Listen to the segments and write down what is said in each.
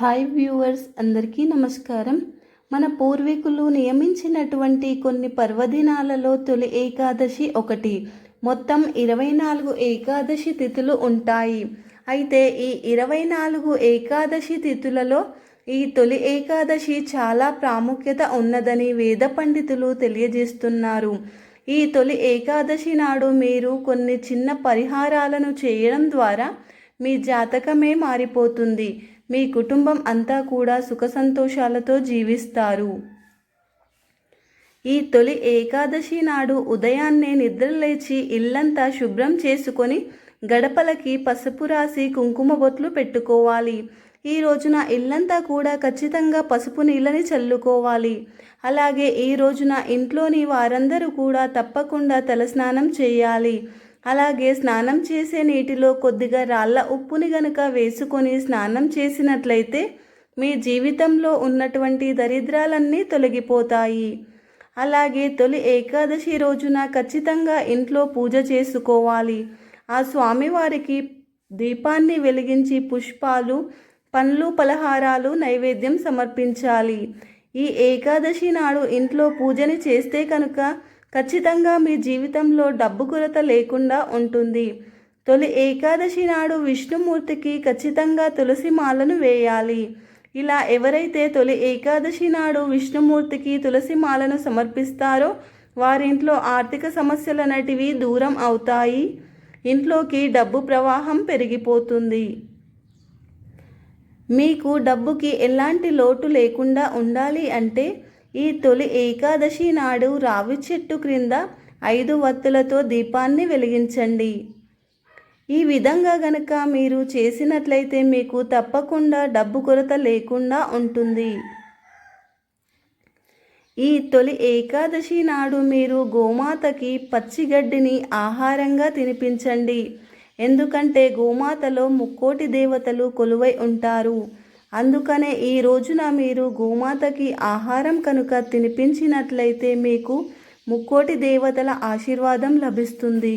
Hi viewers అందరికీ నమస్కారం. మన పూర్వీకులు నియమించినటువంటి కొన్ని పర్వదినాలలో తొలి ఏకాదశి ఒకటి మొత్తం ఇరవై నాలుగు ఏకాదశి తిథులు ఉంటాయి. అయితే ఈ ఇరవై నాలుగు ఏకాదశి తిథులలో ఈ తొలి ఏకాదశి చాలా ప్రాముఖ్యత ఉన్నదని వేద పండితులు తెలియజేస్తున్నారు. ఈ తొలి ఏకాదశి నాడు మీరు కొన్ని చిన్న పరిహారాలను చేయడం ద్వారా మీ జాతకమే మారిపోతుంది. మీ కుటుంబం అంతా కూడా సుఖ సంతోషాలతో జీవిస్తారు. ఈ తొలి ఏకాదశి నాడు ఉదయాన్నే నిద్రలేచి ఇల్లంతా శుభ్రం చేసుకొని గడపలకి పసుపు రాసి కుంకుమ బొట్లు పెట్టుకోవాలి. ఈ రోజున ఇల్లంతా కూడా ఖచ్చితంగా పసుపు నీళ్ళని చల్లుకోవాలి. అలాగే ఈ రోజున ఇంట్లోని వారందరూ కూడా తప్పకుండా తలస్నానం చేయాలి. అలాగే స్నానం చేసే నీటిలో కొద్దిగా రాళ్ళ ఉప్పుని గనుక వేసుకొని స్నానం చేసినట్లయితే మీ జీవితంలో ఉన్నటువంటి దరిద్రాలన్నీ తొలగిపోతాయి. అలాగే తొలి ఏకాదశి రోజున ఖచ్చితంగా ఇంట్లో పూజ చేసుకోవాలి. ఆ స్వామివారికి దీపాన్ని వెలిగించి పుష్పాలు పండ్లు పలహారాలు నైవేద్యం సమర్పించాలి. ఈ ఏకాదశి నాడు ఇంట్లో పూజని చేస్తే కనుక ఖచ్చితంగా మీ జీవితంలో డబ్బు కొరత లేకుండా ఉంటుంది. తొలి ఏకాదశి నాడు విష్ణుమూర్తికి ఖచ్చితంగా తులసి మాలను వేయాలి. ఇలా ఎవరైతే తొలి ఏకాదశి నాడు విష్ణుమూర్తికి తులసి మాలను సమర్పిస్తారో వారింట్లో ఆర్థిక సమస్యలనటివి దూరం అవుతాయి. ఇంట్లోకి డబ్బు ప్రవాహం పెరిగిపోతుంది. మీకు డబ్బుకి ఎలాంటి లోటు లేకుండా ఉండాలి అంటే ఈ తొలి ఏకాదశి నాడు రావి చెట్టు క్రింద ఐదు వత్తులతో దీపాన్ని వెలిగించండి. ఈ విధంగా గనక మీరు చేసినట్లయితే మీకు తప్పకుండా డబ్బు కొరత లేకుండా ఉంటుంది. ఈ తొలి ఏకాదశి నాడు మీరు గోమాతకి పచ్చిగడ్డిని ఆహారంగా తినిపించండి. ఎందుకంటే గోమాతలో ముక్కోటి దేవతలు కొలువై ఉంటారు. అందుకనే ఈ రోజున మీరు గోమాతకి ఆహారం కనుక తినిపించినట్లయితే మీకు ముక్కోటి దేవతల ఆశీర్వాదం లభిస్తుంది.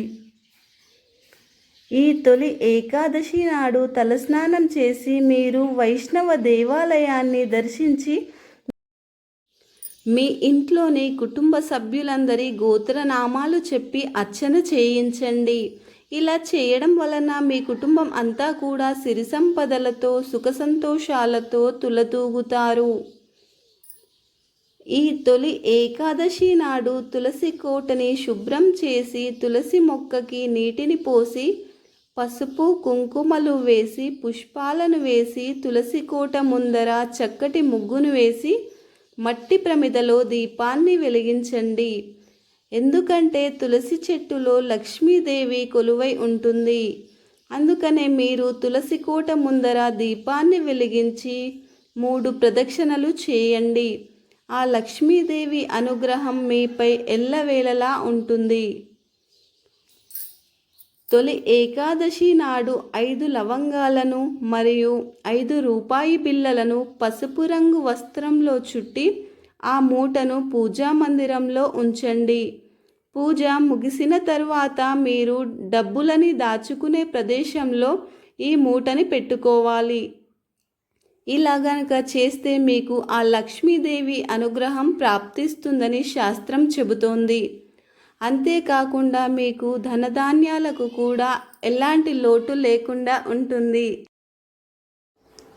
ఈ తొలి ఏకాదశి నాడు తలస్నానం చేసి మీరు వైష్ణవ దేవాలయాన్ని దర్శించి మీ ఇంట్లోని కుటుంబ సభ్యులందరి గోత్రనామాలు చెప్పి అర్చన చేయించండి. ఇలా చేయడం వలన మీ కుటుంబం అంతా కూడా సిరి సంపదలతో సుఖ సంతోషాలతో తులతూగుతారు. ఈ తొలి ఏకాదశి నాడు తులసి కోటని శుభ్రం చేసి తులసి మొక్కకి నీటిని పోసి పసుపు కుంకుమలు వేసి పుష్పాలను వేసి తులసి కోట ముందర చక్కటి ముగ్గును వేసి మట్టి ప్రమిదలో దీపాన్ని వెలిగించండి. ఎందుకంటే తులసి చెట్టులో లక్ష్మీదేవి కొలువై ఉంటుంది. అందుకనే మీరు తులసి కోట ముందర దీపాన్ని వెలిగించి మూడు ప్రదక్షిణలు చేయండి. ఆ లక్ష్మీదేవి అనుగ్రహం మీపై ఎల్లవేళలా ఉంటుంది. తొలి ఏకాదశి నాడు ఐదు లవంగాలను మరియు ఐదు రూపాయి బిళ్ళలను పసుపు రంగు వస్త్రంలో చుట్టి ఆ మూటను పూజా మందిరంలో ఉంచండి. పూజ ముగిసిన తర్వాత మీరు డబ్బులని దాచుకునే ప్రదేశంలో ఈ మూటని పెట్టుకోవాలి. ఇలా గనక చేస్తే మీకు ఆ లక్ష్మీదేవి అనుగ్రహం ప్రాప్తిస్తుందని శాస్త్రం చెబుతోంది. అంతేకాకుండా మీకు ధనధాన్యాలకు కూడా ఎలాంటి లోటు లేకుండా ఉంటుంది.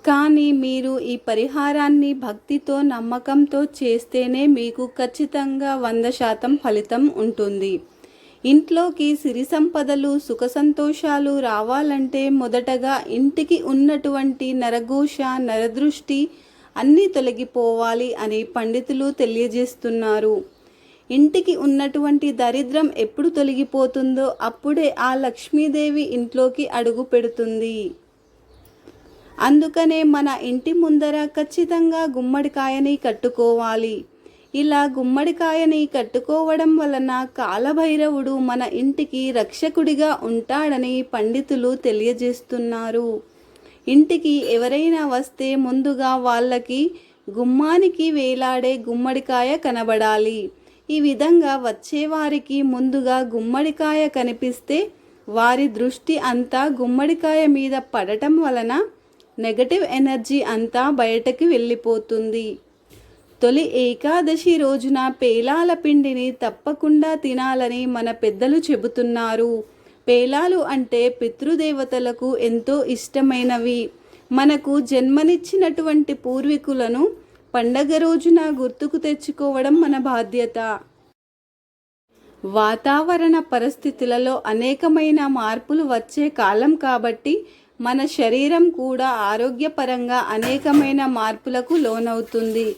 కానీ మీరు ఈ పరిహారాన్ని భక్తితో నమ్మకంతో చేస్తేనే మీకు ఖచ్చితంగా వంద శాతం ఫలితం ఉంటుంది. ఇంట్లోకి సిరి సంపదలు సుఖ సంతోషాలు రావాలంటే మొదటగా ఇంటికి ఉన్నటువంటి నరఘోష నరదృష్టి అన్నీ తొలగిపోవాలి అని పండితులు తెలియజేస్తున్నారు. ఇంటికి ఉన్నటువంటి దరిద్రం ఎప్పుడు తొలగిపోతుందో అప్పుడే ఆ లక్ష్మీదేవి ఇంట్లోకి అడుగు పెడుతుంది. అందుకనే మన ఇంటి ముందర ఖచ్చితంగా గుమ్మడికాయని కట్టుకోవాలి. ఇలా గుమ్మడికాయని కట్టుకోవడం వలన కాలభైరవుడు మన ఇంటికి రక్షకుడిగా ఉంటాడని పండితులు తెలియజేస్తున్నారు. ఇంటికి ఎవరైనా వస్తే ముందుగా వాళ్ళకి గుమ్మానికి వేలాడే గుమ్మడికాయ కనబడాలి. ఈ విధంగా వచ్చేవారికి ముందుగా గుమ్మడికాయ కనిపిస్తే వారి దృష్టి అంతా గుమ్మడికాయ మీద పడటం వలన నెగటివ్ ఎనర్జీ అంతా బయటకి వెళ్ళిపోతుంది. తొలి ఏకాదశి రోజున పేలాల పిండిని తప్పకుండా తినాలని మన పెద్దలు చెబుతున్నారు. పేలాలు అంటే పితృదేవతలకు ఎంతో ఇష్టమైనవి. మనకు జన్మనిచ్చినటువంటి పూర్వీకులను పండగ రోజున గుర్తుకు తెచ్చుకోవడం మన బాధ్యత. వాతావరణ పరిస్థితులలో అనేకమైన మార్పులు వచ్చే కాలం కాబట్టి మన శరీరం కూడా ఆరోగ్యపరంగా అనేకమైన మార్పులకు లోనవుతుంది.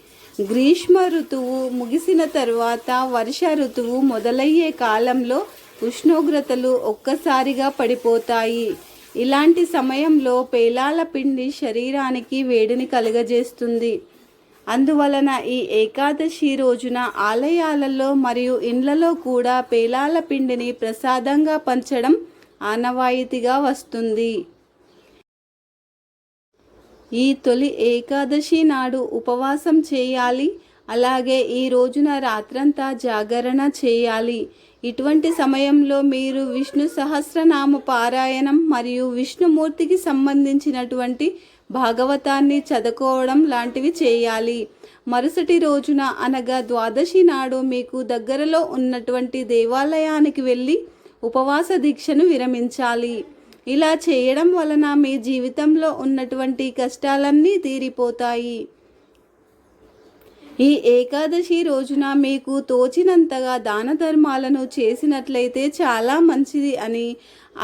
గ్రీష్మ ఋతువు ముగిసిన తర్వాత వర్ష ఋతువు మొదలయ్యే కాలంలో ఉష్ణోగ్రతలు ఒక్కసారిగా పడిపోతాయి. ఇలాంటి సమయంలో పేలాల పిండి శరీరానికి వేడిని కలుగజేస్తుంది. అందువలన ఈ ఏకాదశి రోజున ఆలయాలలో మరియు ఇండ్లలో కూడా పేలాల పిండిని ప్రసాదంగా పంచడం ఆనవాయితీగా వస్తుంది. ఈ తొలి ఏకాదశి నాడు ఉపవాసం చేయాలి. అలాగే ఈ రోజున రాత్రంతా జాగరణ చేయాలి. ఇటువంటి సమయంలో మీరు విష్ణు సహస్రనామ పారాయణం మరియు విష్ణుమూర్తికి సంబంధించినటువంటి భాగవతాన్ని చదువుకోవడం లాంటివి చేయాలి. మరుసటి రోజున అనగా ద్వాదశి నాడు మీకు దగ్గరలో ఉన్నటువంటి దేవాలయానికి వెళ్ళి ఉపవాస దీక్షను విరమించాలి. ఇలా చేయడం వలన మీ జీవితంలో ఉన్నటువంటి కష్టాలన్నీ తీరిపోతాయి. ఈ ఏకాదశి రోజున మీకు తోచినంతగా దాన ధర్మాలను చేసినట్లయితే చాలా మంచిది అని.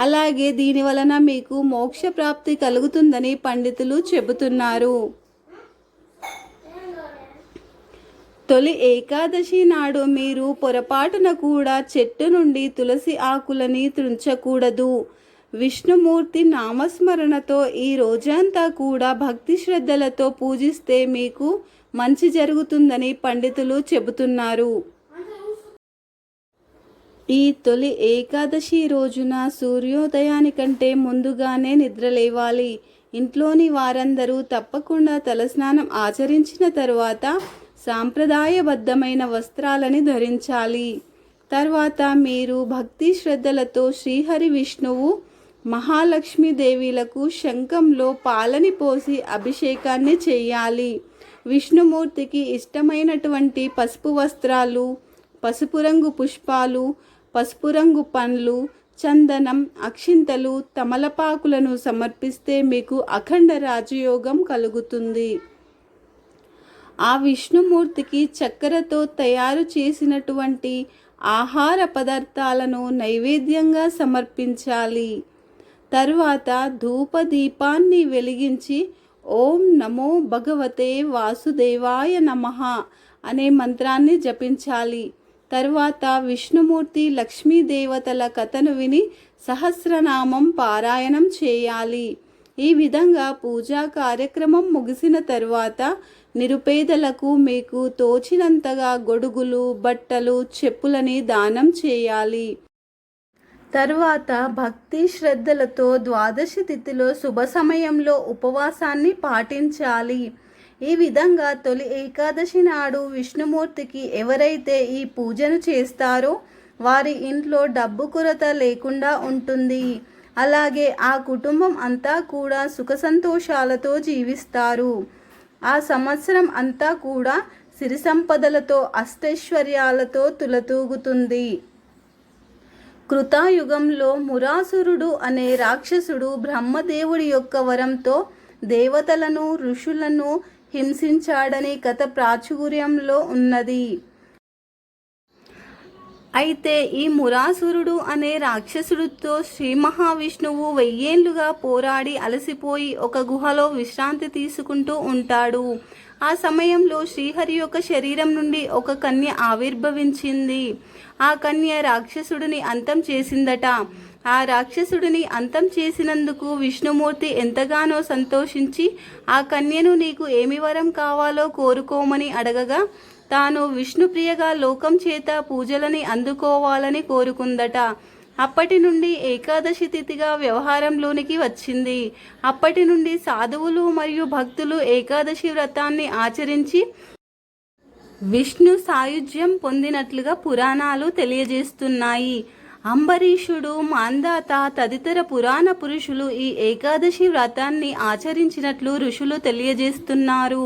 అలాగే దీని వలన మీకు మోక్ష ప్రాప్తి కలుగుతుందని పండితులు చెబుతున్నారు. తొలి ఏకాదశి నాడు మీరు పొరపాటున కూడా చెట్టు నుండి తులసి ఆకులని త్రుంచకూడదు విష్ణుమూర్తి నామస్మరణతో ఈ రోజంతా కూడా భక్తి శ్రద్ధలతో పూజిస్తే మీకు మంచి జరుగుతుందని పండితులు చెబుతున్నారు. ఈ తొలి ఏకాదశి రోజున సూర్యోదయానికంటే ముందుగానే నిద్రలేవాలి ఇంట్లోని వారందరూ తప్పకుండా తలస్నానం ఆచరించిన తరువాత సాంప్రదాయబద్ధమైన వస్త్రాలని ధరించాలి. తర్వాత మీరు భక్తి శ్రద్ధలతో శ్రీహరి విష్ణువు మహాలక్ష్మీదేవీలకు శంఖంలో పాలని పోసి అభిషేకాన్ని చేయాలి. విష్ణుమూర్తికి ఇష్టమైనటువంటి పసుపు వస్త్రాలు పసుపు రంగు పుష్పాలు పసుపు రంగు పండ్లు చందనం అక్షింతలు తమలపాకులను సమర్పిస్తే మీకు అఖండ రాజయోగం కలుగుతుంది. ఆ విష్ణుమూర్తికి చక్కెరతో తయారు చేసినటువంటి ఆహార పదార్థాలను నైవేద్యంగా సమర్పించాలి. తరువాత ధూపదీపాన్ని వెలిగించి ఓం నమో భగవతే వాసుదేవాయ నమః అనే మంత్రాన్ని జపించాలి. తరువాత విష్ణుమూర్తి లక్ష్మీదేవతల కథను విని సహస్రనామం పారాయణం చేయాలి. ఈ విధంగా పూజా కార్యక్రమం ముగిసిన తరువాత నిరుపేదలకు మీకు తోచినంతగా గొడుగులు బట్టలు చెప్పులని దానం చేయాలి. తరువాత భక్తి శ్రద్ధలతో ద్వాదశి తిథిలో శుభ సమయంలో ఉపవాసాన్ని పాటించాలి. ఈ విధంగా తొలి ఏకాదశి నాడు విష్ణుమూర్తికి ఎవరైతే ఈ పూజను చేస్తారో వారి ఇంట్లో డబ్బు కొరత లేకుండా ఉంటుంది. అలాగే ఆ కుటుంబం అంతా కూడా సుఖ సంతోషాలతో జీవిస్తారు. ఆ సంవత్సరం అంతా కూడా సిరి సంపదలతో అష్టైశ్వర్యాలతో తులతూగుతుంది. కృతాయుగంలో మురాసురుడు అనే రాక్షసుడు బ్రహ్మదేవుడి యొక్క వరంతో దేవతలను ఋషులను హింసించాడని కథ ప్రాచుర్యంలో ఉన్నది. అయితే ఈ మురాసురుడు అనే రాక్షసుడితో శ్రీ మహావిష్ణువు వెయ్యేళ్ళుగా పోరాడి అలసిపోయి ఒక గుహలో విశ్రాంతి తీసుకుంటూ ఉంటాడు. ఆ సమయంలో శ్రీహరి యొక్క శరీరం నుండి ఒక కన్య ఆవిర్భవించింది. ఆ కన్య రాక్షసుడిని అంతం చేసిందట. ఆ రాక్షసుడిని అంతం చేసినందుకు విష్ణుమూర్తి ఎంతగానో సంతోషించి ఆ కన్యను నీకు ఏమి వరం కావాలో కోరుకోమని అడగగా తాను విష్ణుప్రియగా లోకం చేత పూజలని అందుకోవాలని కోరుకుందట. అప్పటి నుండి ఏకాదశి తిథిగా వ్యవహారంలోనికి వచ్చింది. అప్పటి నుండి సాధువులు మరియు భక్తులు ఏకాదశి వ్రతాన్ని ఆచరించి విష్ణు సాయుధ్యం పొందినట్లుగా పురాణాలు తెలియజేస్తున్నాయి. అంబరీషుడు మాందాత తదితర పురాణ పురుషులు ఈ ఏకాదశి వ్రతాన్ని ఆచరించినట్లు ఋషులు తెలియజేస్తున్నారు.